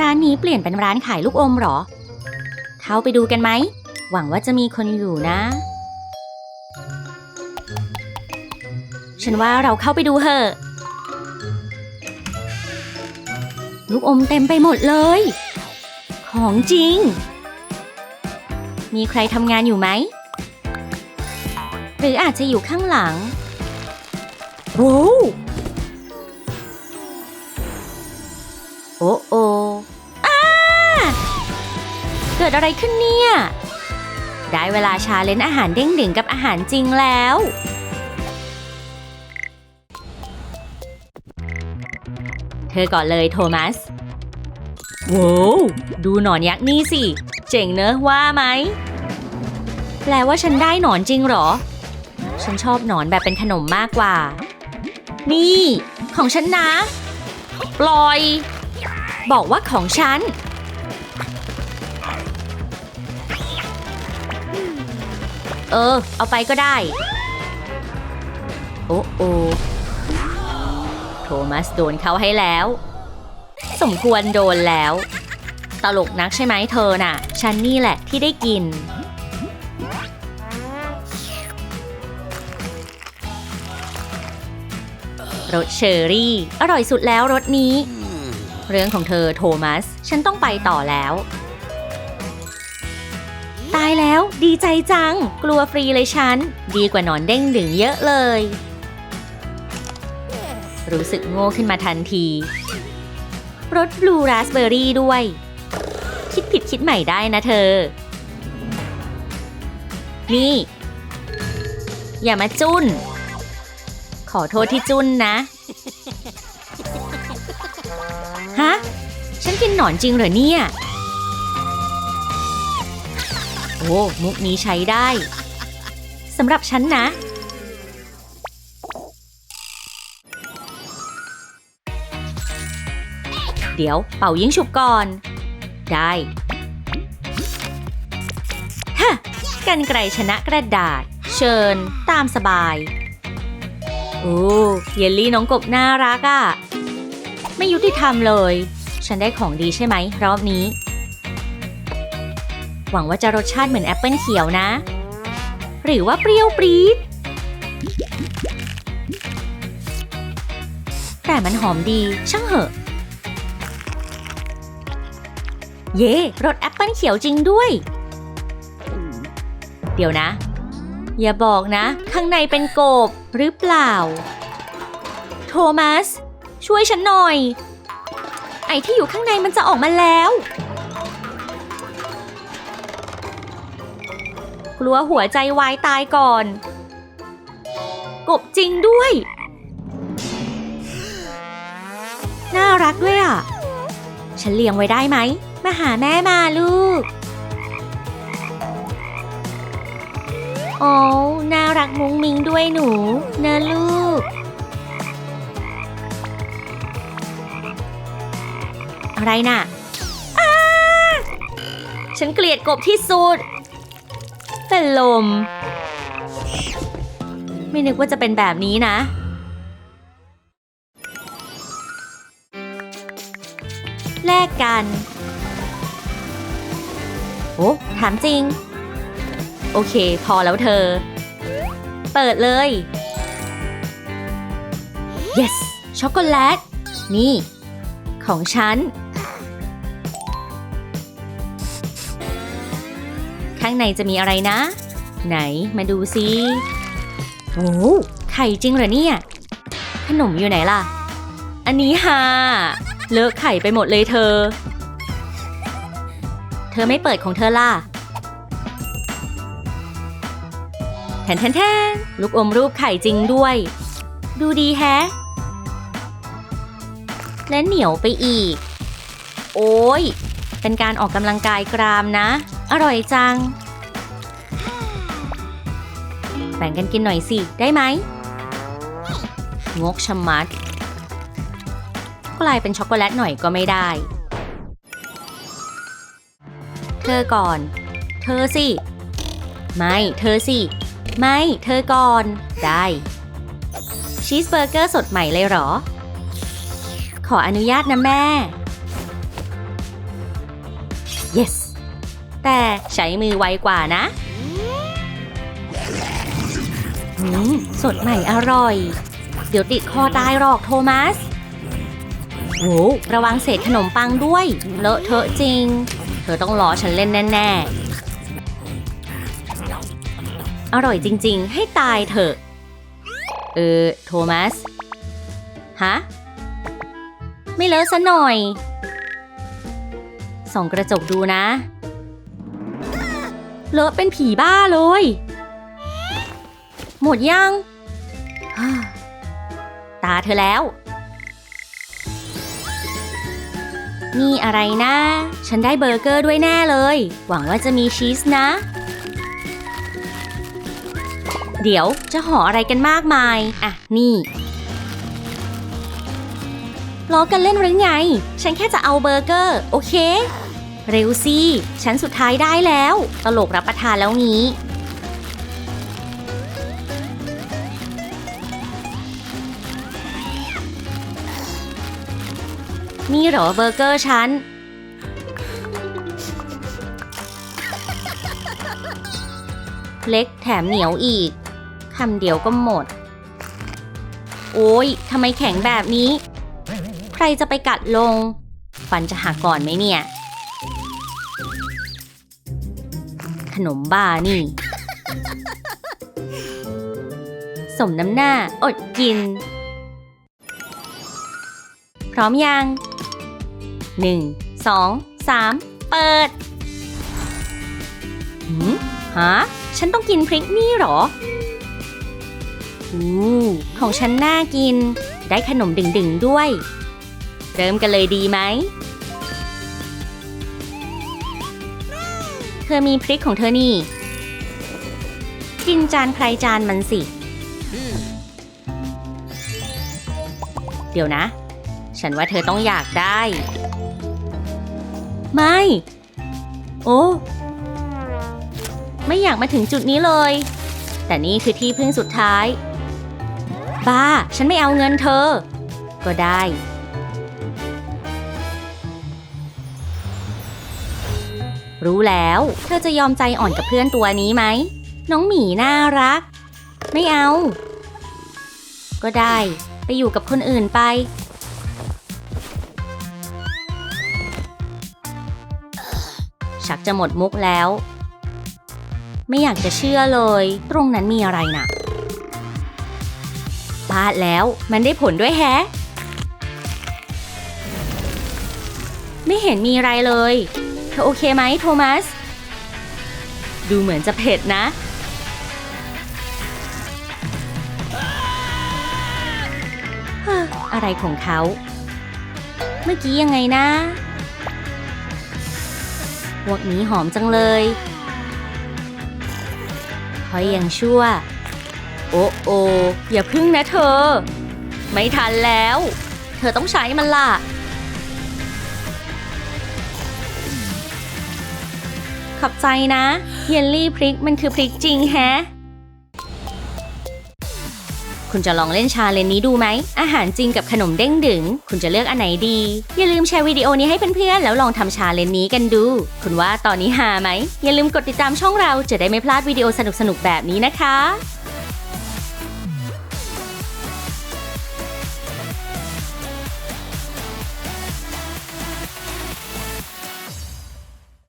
ร้านนี้เปลี่ยนเป็นร้านขายลูกอมเหรอ เข้าไปดูกันไหม หวังว่าจะมีคนอยู่นะ ฉันว่าเราเข้าไปดูเถอะ ลูกอมเต็มไปหมดเลย ของจริง มีใครทำงานอยู่ไหม หรืออาจจะอยู่ข้างหลัง โว้ โอ้โออาเกิดอะไรขึ้นเนี่ย ได้เวลาชาเลนจ์อาหารเด้งดึงกับอาหารจริงแล้ว เธอก่อนเลยโทมัสโว้วดูหนอนยักษ์นี่สิ เจ๋งเนอะว่าไหม แปลว่าฉันได้หนอนจริงเหรอ ฉันชอบหนอนแบบเป็นขนมมากกว่า นี่ ของฉันนะ ปล่อย บอกว่าของฉัน เออ เอาไปก็ได้ โอ้โอโทมัสโดนเขาให้แล้ว สมควรโดนแล้ว ตลกนักใช่ไหมเธอน่ะ ฉันนี่แหละที่ได้กิน รสเชอร์รี่ อร่อยสุดแล้วรสนี้ เรื่องของเธอโทมัส ฉันต้องไปต่อแล้ว ตายแล้วดีใจจัง กลัวฟรีเลยฉัน ดีกว่านอนเด้งดึงเยอะเลย รู้สึกโง่ขึ้นมาทันทีรสบลูราสเบอร์รี่ด้วย คิดผิดคิดใหม่ได้นะเธอ นี่ อย่ามาจุ้นขอโทษที่จุ้นนะ กินหนอนจริงเหรอเนี่ย โอ้ มุกนี้ใช้ได้สำหรับฉันนะ เดี๋ยวเป่ายิงฉุบก่อน ได้ฮะกันไกลชนะกระดาษ เชิญตามสบาย โอ้ เยลลี่น้องกบน่ารักอะ่ะ ไม่ยุติธรรมเลย ฉันได้ของดีใช่ไหม รอบนี้ หวังว่าจะรสชาติเหมือนแอปเปิลเขียวนะ หรือว่าเปรี้ยวปรี๊ดแต่มันหอมดีช่างเหอะ เย่รสแอปเปิลเขียวจริงด้วย เดี๋ยวนะ อย่าบอกนะ ข้างในเป็นกบหรือเปล่า โทมัส ช่วยฉันหน่อย อที่อยู่ข้างในมันจะออกมาแล้ว กลัวหัวใจวายตายก่อน กบจริงด้วย น่ารักด้วยอะ ฉันเลี้ยงไว้ได้ไหม มาหาแม่มาลูก โอ้ น่ารักมุ้งมิงด้วยหนูนะลูก อะไรน่ะฉันเกลียดกบที่สุดเป็นลม ไม่นึกว่าจะเป็นแบบนี้นะ แลกกัน โอ้ถามจริง โอเค พอแล้วเธอ เปิดเลย yes ช็อกโกแลต นี่ ของฉัน ข้างในจะมีอะไรนะ ไหนมาดูซิโอ้ไข่จริงเหรอเนี่ย ขนมอยู่ไหนล่ะ อันนี้ฮาเลอะไข่ไปหมดเลยเธอ เธอไม่เปิดของเธอล่ะแทนแทนแทนลูกอมรูปไข่จริงด้วย ดูดีแฮะ และเหนียวไปอีก โอ้ยเป็นการออกกำลังกายกรามนะ อร่อยจัง บ่งกันกินหน่อยสิ ได้ไหม งกชะมัด กลายเป็นช็อกโกแลตหน่อยก็ไม่ได้ เธอก่อน เธอสิ ไม่ เธอสิ ไม่ เธอก่อน ได้ ชีสเบอร์เกอร์สดใหม่เลยเหรอ ขออนุญาตนะแม่ yes แต่ใช้มือไวกว่านะ อืมสดใหม่อร่อย เดี๋ยวติดคอตายหรอกโทมัสโหระวังเศษขนมปังด้วย เลอะเทอะจริง เธอต้องล้อฉันเล่นแน่ๆ อร่อยจริงๆ ให้ตายเถอะ เออ โทมัส ฮะ ไม่เลอะซะหน่อย ส่องกระจกดูนะ เลอะเป็นผีบ้าเลย หมดยัง ตาเธอแล้ว นี่อะไรนะ ฉันได้เบอร์เกอร์ด้วยแน่เลย หวังว่าจะมีชีสนะ เดี๋ยวจะห่ออะไรกันมากมาย อะ นี่ล้อกันเล่นหรือไง ฉันแค่จะเอาเบอร์เกอร์ โอเค เร็วสิ ฉันสุดท้ายได้แล้ว ตลกรับประทานแล้วงี้ นี่เหรอเบอร์เกอร์ฉัน เล็กแถมเหนียวอีก คำเดียวก็หมด โอ้ยทำไมแข็งแบบนี้ ใครจะไปกัดลง ฟันจะหักก่อนไหมเนี่ย ขนมบ้านี่ สมน้ำหน้า อดกิน พร้อมยัง หนึ่งสองสามเปิดหืมฮะ ฉันต้องกินพริกนี่หรอ อู้ของฉันน่ากิน ได้ขนมดึงๆด้วย เริ่มกันเลยดีไหม เธอมีพริกของเธอนี่ กินจานใครจานมันสิ เดี๋ยวนะ ฉันว่าเธอต้องอยากได้ ไม่ โอ้ ไม่อยากมาถึงจุดนี้เลย แต่นี่คือที่พึ่งสุดท้ายบ้า ฉันไม่เอาเงินเธอ ก็ได้ รู้แล้ว เธอจะยอมใจอ่อนกับเพื่อนตัวนี้ไหม น้องหมีน่ารัก ไม่เอา ก็ได้ ไปอยู่กับคนอื่นไป ชักจะหมดมุกแล้ว ไม่อยากจะเชื่อเลย ตรงนั้นมีอะไรนะ่ะพลาดแล้วมันได้ผลด้วยแฮะ ไม่เห็นมีอะไรเลย เธอโอเคไหมโทมัส ดูเหมือนจะเผ็ดนะ อะไรของเขา เมื่อกี้ยังไงนะ พวกนี้หอมจังเลยคอยยังชั่ว โอ้โออย่าพึ่งนะเธอ ไม่ทันแล้ว เธอต้องใช้มันล่ะ ขอบใจนะ เยลลี่พริกมันคือพริกจริงแฮะ คุณจะลองเล่นชาเลนนี้ดูไหม อาหารจริงกับขนมเด้งดึง คุณจะเลือกอันไหนดี อย่าลืมแชร์วิดีโอนี้ให้เพื่อนๆ แล้วลองทำชาเลนนี้กันดู คุณว่าตอนนี้หาไหม อย่าลืมกดติดตามช่องเราจะได้ไม่พลาดวิดีโอสนุกๆ แบบนี้นะคะ